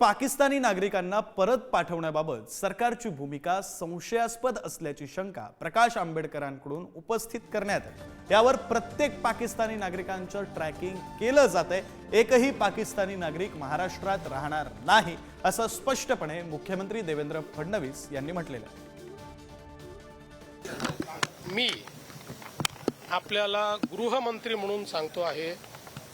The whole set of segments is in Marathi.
पाकिस्तानी नागरिकांना परत पाठवण्याबाबत सरकारची भूमिका संशयास्पद असल्याची शंका प्रकाश आंबेडकरांकडून उपस्थित करण्यात आली. यावर प्रत्येक पाकिस्तानी नागरिकांचं ट्रॅकिंग केलं जात आहे एकही पाकिस्तानी नागरिक महाराष्ट्रात राहणार नाही असं स्पष्टपणे मुख्यमंत्री देवेंद्र फडणवीस यांनी म्हटलेलं आहे. मी आपल्याला गृहमंत्री म्हणून सांगतो आहे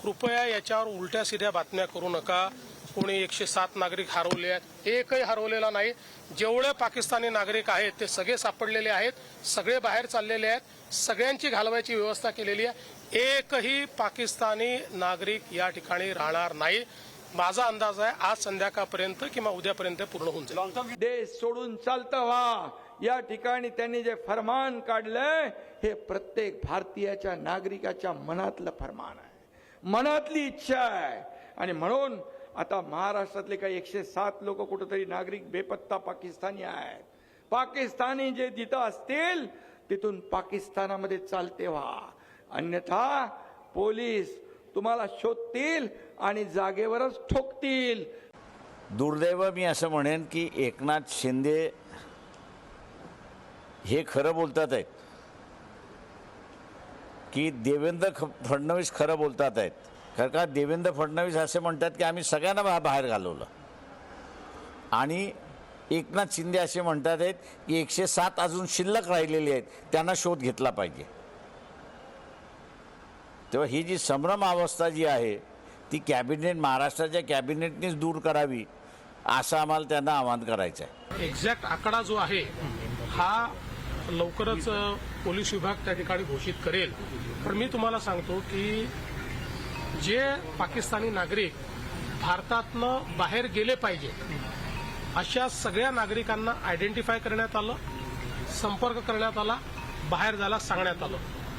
कृपया याच्यावर उलट्या सिध्या बातम्या करू नका. कोणी एकशे सात नागरिक हरवले आहेत? एकही हरवलेला नाही. जेवढे पाकिस्तानी नागरिक आहेत ते सगळे सापडलेले आहेत सगळे बाहेर चाललेले आहेत सगळ्यांची घालवायची व्यवस्था केलेली आहे. एकही पाकिस्तानी नागरिक या ठिकाणी राहणार नाही. माझा अंदाज आहे आज संध्याकाळपर्यंत किंवा उद्यापर्यंत पूर्ण होऊन जाईल. देश सोडून चालतं व्हा. या ठिकाणी त्यांनी जे फरमान काढलंय हे प्रत्येक भारतीयाच्या नागरिकाच्या मनातलं फरमान आहे. मनातली इच्छा आहे. आणि म्हणून आता महाराष्ट्रातले काही एकशे सात लोक कुठंतरी नागरिक बेपत्ता पाकिस्तानी आहेत. पाकिस्तानी जे जिथं असतील तिथून पाकिस्तानामध्ये चालते व्हा. अन्यथा पोलीस तुम्हाला शोधतील आणि जागेवरच ठोकतील. दुर्दैव मी असं म्हणेन की एकनाथ शिंदे हे खरं बोलतात आहेत. की देवेंद्र ख- फडणवीस खरं बोलतात आहेत. कारण का देवेंद्र फडणवीस असे म्हणतात की आम्ही सगळ्यांना बा- बाहेर घालवलं. आणि एकनाथ शिंदे असे म्हणतात आहेत की एकशे सात अजून शिल्लक राहिलेले आहेत त्यांना शोध घेतला पाहिजे. तेव्हा ही जी संभ्रम अवस्था जी आहे ती कॅबिनेट महाराष्ट्राच्या कॅबिनेटनेच दूर करावी असं आम्हाला त्यांना आवाहन करायचं आहे. एक्झॅक्ट आकडा जो आहे हा लवकरच पोलीस विभाग त्या ठिकाणी घोषित करेल. पण मी तुम्हाला सांगतो की जे पाकिस्तानी नागरिक भारतातनं बाहेर गेले पाहिजे अशा सगळ्या नागरिकांना आयडेंटिफाय करण्यात आलं संपर्क करण्यात आला बाहेर जायला सांगण्यात आलं.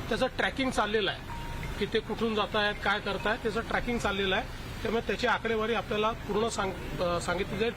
त्याचं ट्रॅकिंग चाललेलं आहे. की ते कुठून जात आहेत काय करत आहेत त्याचं ट्रॅकिंग चाललेलं आहे. त्यामुळे त्याची आकडेवारी आपल्याला पूर्ण सांग सांगितली जाईल.